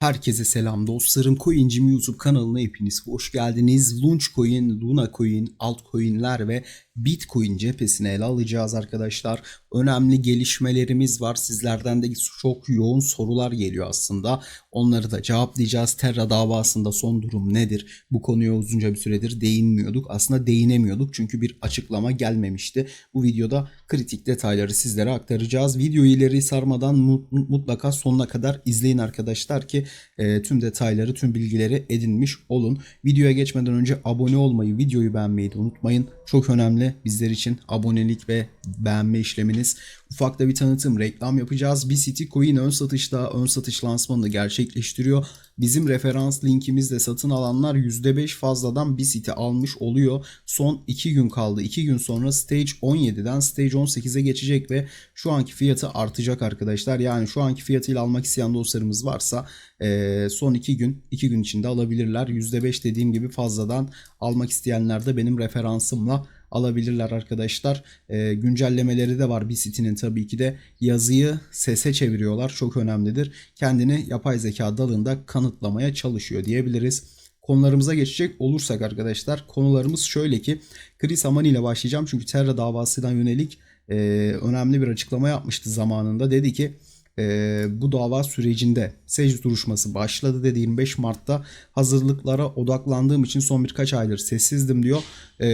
Herkese selam dostlarım. Coincim YouTube kanalına hepiniz hoş geldiniz. Launchcoin, Luna Coin, altcoin'ler ve Bitcoin cephesine ele alacağız arkadaşlar. Önemli gelişmelerimiz var. Sizlerden de çok yoğun sorular geliyor aslında. Onları da cevaplayacağız. Terra davasında son durum nedir? Bu konuya uzunca bir süredir değinmiyorduk. Aslında değinemiyorduk çünkü bir açıklama gelmemişti. Bu videoda kritik detayları sizlere aktaracağız. Videoyu ileri sarmadan mutlaka sonuna kadar izleyin arkadaşlar ki e, tüm detayları, tüm bilgileri edinmiş olun. Videoya geçmeden önce abone olmayı, videoyu beğenmeyi de unutmayın. Çok önemli bizler için abonelik ve beğenme işleminiz. Ufak da bir tanıtım, reklam yapacağız. BCT Coin ön satışta ön satış lansmanını gerçekleştiriyor. Bizim referans linkimizle satın alanlar %5 fazladan BCT almış oluyor. Son 2 gün kaldı. 2 gün sonra Stage 17'den Stage 18'e geçecek ve şu anki fiyatı artacak arkadaşlar. Yani şu anki fiyatıyla almak isteyen dostlarımız varsa son 2 gün 2 gün içinde alabilirler. %5 dediğim gibi fazladan almak isteyenler de benim referansımla alabilirler arkadaşlar. E, güncellemeleri de var bir sitinin tabii ki de yazıyı sese çeviriyorlar. Çok önemlidir. Kendini yapay zeka dalında kanıtlamaya çalışıyor diyebiliriz. Konularımıza geçecek olursak arkadaşlar konularımız şöyle ki Chris Amani ile başlayacağım çünkü Terra davasından yönelik e, önemli bir açıklama yapmıştı zamanında. Dedi ki e, bu dava sürecinde secde duruşması başladı dedi 25 Mart'ta hazırlıklara odaklandığım için son birkaç aydır sessizdim diyor. E,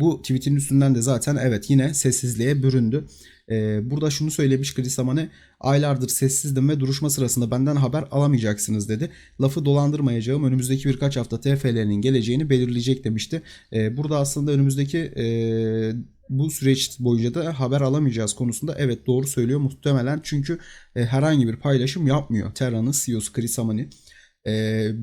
bu tweetin üstünden de zaten evet yine sessizliğe büründü. E, burada şunu söylemiş Chris Amane aylardır sessizdim ve duruşma sırasında benden haber alamayacaksınız dedi. Lafı dolandırmayacağım önümüzdeki birkaç hafta TFL'nin geleceğini belirleyecek demişti. Burada aslında önümüzdeki e, bu süreç boyunca da haber alamayacağız konusunda evet doğru söylüyor muhtemelen çünkü e, herhangi bir paylaşım yapmıyor Terra'nın CEO'su Chris Amani. E,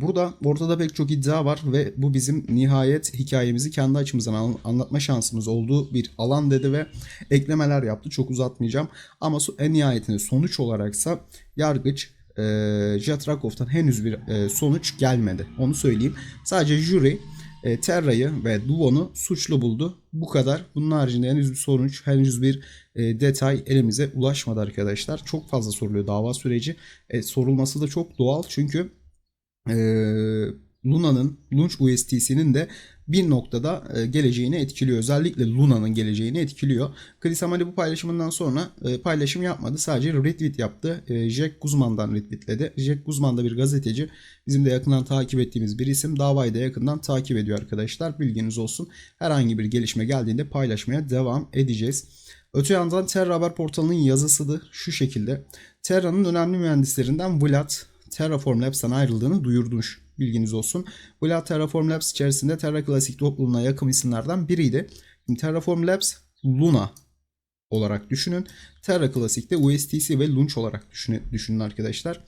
burada ortada pek çok iddia var ve bu bizim nihayet hikayemizi kendi açımızdan anlatma şansımız olduğu bir alan dedi ve eklemeler yaptı. Çok uzatmayacağım ama en nihayetinde sonuç olaraksa yargıç e, Jet Rakov'tan henüz bir e, sonuç gelmedi. Onu söyleyeyim. Sadece jüri e, Terra'yı ve Duvo'nu suçlu buldu. Bu kadar. Bunun haricinde henüz bir sonuç, henüz bir e, detay elimize ulaşmadı arkadaşlar. Çok fazla soruluyor dava süreci. E, sorulması da çok doğal çünkü e, Luna'nın, Launch USTC'nin de bir noktada e, geleceğini etkiliyor. Özellikle Luna'nın geleceğini etkiliyor. Chris Amali bu paylaşımından sonra e, paylaşım yapmadı. Sadece retweet yaptı. E, Jack Guzman'dan retweetledi. Jack Guzman da bir gazeteci. Bizim de yakından takip ettiğimiz bir isim. Davayı da yakından takip ediyor arkadaşlar. Bilginiz olsun. Herhangi bir gelişme geldiğinde paylaşmaya devam edeceğiz. Öte yandan Terra Haber portalının yazısı da şu şekilde. Terra'nın önemli mühendislerinden Vlad Terraform Labs'tan ayrıldığını duyurmuş. Bilginiz olsun. Vlad Terraform Labs içerisinde Terra Classic topluluğuna yakın isimlerden biriydi. Şimdi Terraform Labs Luna olarak düşünün. Terra Classic'te USTC ve Launch olarak düşünün, düşünün arkadaşlar.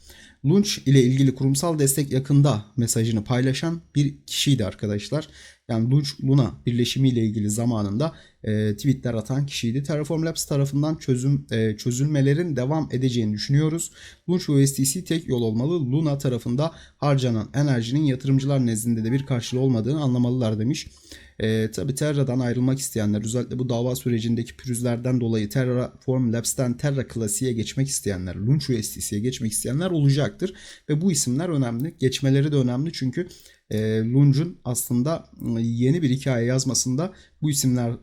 Launch ile ilgili kurumsal destek yakında mesajını paylaşan bir kişiydi arkadaşlar. Yani Launch Luna birleşimi ile ilgili zamanında e, tweetler atan kişiydi. Terraform Labs tarafından çözüm e, çözülmelerin devam edeceğini düşünüyoruz. Launch USDC tek yol olmalı. Luna tarafında harcanan enerjinin yatırımcılar nezdinde de bir karşılığı olmadığını anlamalılar demiş. E, Tabi Terra'dan ayrılmak isteyenler özellikle bu dava sürecindeki pürüzlerden dolayı Terraform Labs'ten Terra Classic'e geçmek isteyenler, Launch USDC'ye geçmek isteyenler olacaktır. Ve bu isimler önemli. Geçmeleri de önemli çünkü e, Lunch'un aslında yeni bir hikaye yazmasında bu isimler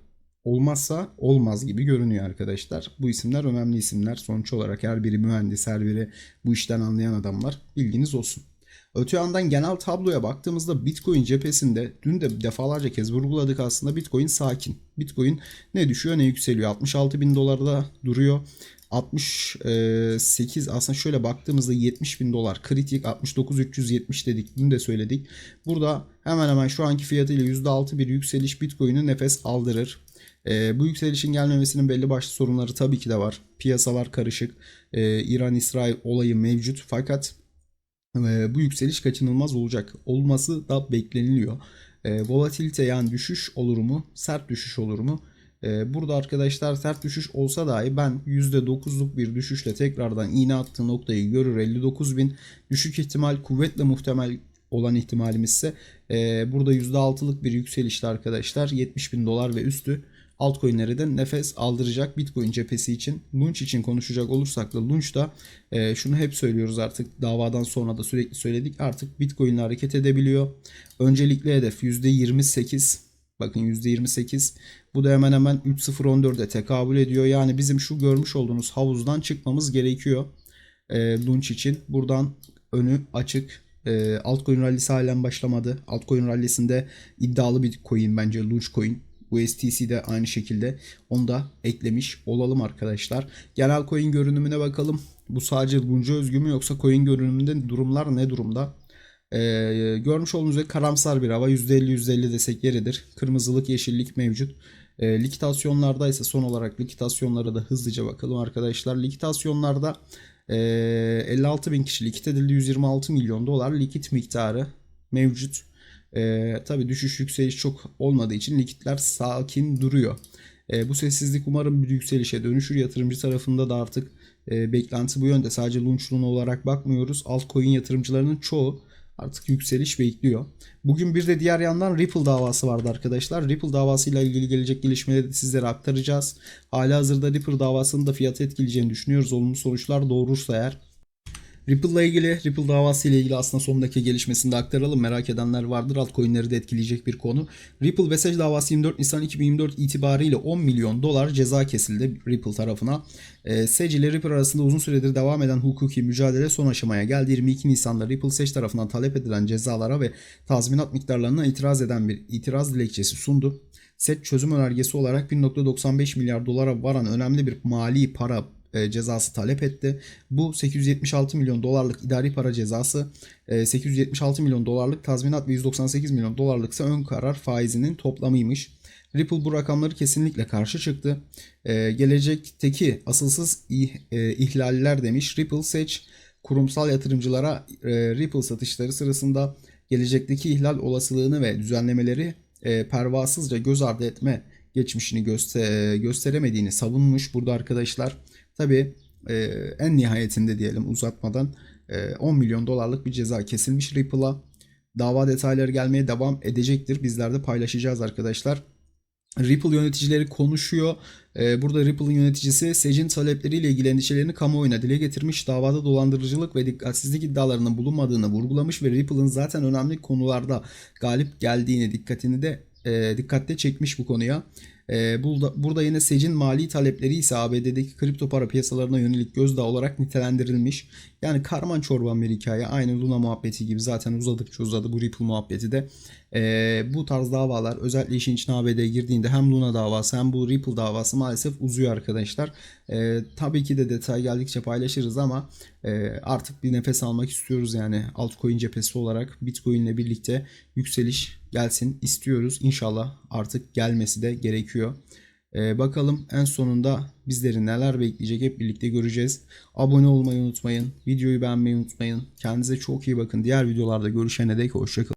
olmazsa olmaz gibi görünüyor arkadaşlar. Bu isimler önemli isimler. Sonuç olarak her biri mühendis, her biri bu işten anlayan adamlar. Bilginiz olsun. Öte yandan genel tabloya baktığımızda Bitcoin cephesinde dün de defalarca kez vurguladık aslında Bitcoin sakin. Bitcoin ne düşüyor ne yükseliyor. 66 bin dolarda duruyor. 68 aslında şöyle baktığımızda 70 bin dolar kritik 69 370 dedik dün de söyledik. Burada hemen hemen şu anki fiyatıyla %6 bir yükseliş Bitcoin'i nefes aldırır. E, bu yükselişin gelmemesinin belli başlı sorunları tabii ki de var. Piyasalar karışık. E, İran-İsrail olayı mevcut fakat e, bu yükseliş kaçınılmaz olacak. Olması da bekleniliyor. E, volatilite yani düşüş olur mu? Sert düşüş olur mu? E, burada arkadaşlar sert düşüş olsa dahi ben %9'luk bir düşüşle tekrardan iğne attığı noktayı görür 59 bin. Düşük ihtimal kuvvetle muhtemel olan ihtimalimiz ise burada %6'lık bir yükselişte arkadaşlar 70 bin dolar ve üstü altcoin'lere de nefes aldıracak Bitcoin cephesi için. Launch için konuşacak olursak da Launch'da e, şunu hep söylüyoruz artık davadan sonra da sürekli söyledik. Artık Bitcoin'le hareket edebiliyor. Öncelikli hedef %28. Bakın %28. Bu da hemen hemen 3.014'e tekabül ediyor. Yani bizim şu görmüş olduğunuz havuzdan çıkmamız gerekiyor. E, Launch için. Buradan önü açık. E, altcoin rallisi halen başlamadı. Altcoin rallisinde iddialı bir coin bence Launch coin. USTC de aynı şekilde onu da eklemiş olalım arkadaşlar. Genel coin görünümüne bakalım. Bu sadece Launch'a özgü mü yoksa coin görünümünde durumlar ne durumda? Ee, görmüş olduğunuz üzere karamsar bir hava %50 %50 desek yeridir. Kırmızılık yeşillik mevcut. E, likitasyonlarda ise son olarak likitasyonlara da hızlıca bakalım arkadaşlar. Likitasyonlarda e, 56 bin kişi likit edildi 126 milyon dolar likit miktarı mevcut. E, Tabi düşüş yükseliş çok olmadığı için likitler sakin duruyor. E, bu sessizlik umarım bir yükselişe dönüşür. Yatırımcı tarafında da artık e, beklenti bu yönde. Sadece Launchloon olarak bakmıyoruz. Altcoin yatırımcılarının çoğu artık yükseliş bekliyor. Bugün bir de diğer yandan Ripple davası vardı arkadaşlar. Ripple davasıyla ilgili gelecek gelişmeleri de sizlere aktaracağız. Hala hazırda Ripple davasının da fiyatı etkileyeceğini düşünüyoruz. Olumlu sonuçlar doğurursa eğer. Ripple ile ilgili, Ripple davası ile ilgili aslında son dakika gelişmesini de aktaralım. Merak edenler vardır. Altcoin'leri de etkileyecek bir konu. Ripple ve SEC davası 24 Nisan 2024 itibariyle 10 milyon dolar ceza kesildi Ripple tarafına. E, SEC ile Ripple arasında uzun süredir devam eden hukuki mücadele son aşamaya geldi. 22 Nisan'da Ripple SEC tarafından talep edilen cezalara ve tazminat miktarlarına itiraz eden bir itiraz dilekçesi sundu. SEC çözüm önergesi olarak 1.95 milyar dolara varan önemli bir mali para cezası talep etti. Bu 876 milyon dolarlık idari para cezası, e, 876 milyon dolarlık tazminat ve 198 milyon dolarlık ise ön karar faizinin toplamıymış. Ripple bu rakamları kesinlikle karşı çıktı. E, gelecekteki asılsız ih, e, ihlaller demiş. Ripple seç kurumsal yatırımcılara e, Ripple satışları sırasında gelecekteki ihlal olasılığını ve düzenlemeleri e, pervasızca göz ardı etme geçmişini göster gösteremediğini savunmuş burada arkadaşlar. Tabi e, en nihayetinde diyelim uzatmadan e, 10 milyon dolarlık bir ceza kesilmiş Ripple'a. Dava detayları gelmeye devam edecektir. Bizler de paylaşacağız arkadaşlar. Ripple yöneticileri konuşuyor. Ee, Burada Ripple'ın yöneticisi SEC'in talepleriyle ilgili endişelerini kamuoyuna dile getirmiş. Davada dolandırıcılık ve dikkatsizlik iddialarının bulunmadığını vurgulamış ve Ripple'ın zaten önemli konularda galip geldiğini dikkatini de e, dikkatle çekmiş bu konuya. E, burada, burada yine SEC'in mali talepleri ise ABD'deki kripto para piyasalarına yönelik gözdağı olarak nitelendirilmiş. Yani karman çorban bir hikaye. Aynı Luna muhabbeti gibi zaten uzadıkça uzadı bu Ripple muhabbeti de. E, bu tarz davalar özellikle işin içine ABD girdiğinde hem Luna davası hem bu Ripple davası maalesef uzuyor arkadaşlar. E, tabii ki de detay geldikçe paylaşırız ama e, artık bir nefes almak istiyoruz yani altcoin cephesi olarak Bitcoin ile birlikte yükseliş gelsin istiyoruz. İnşallah artık gelmesi de gerekiyor. Ee, bakalım en sonunda bizleri neler bekleyecek hep birlikte göreceğiz. Abone olmayı unutmayın. Videoyu beğenmeyi unutmayın. Kendinize çok iyi bakın. Diğer videolarda görüşene dek hoşçakalın.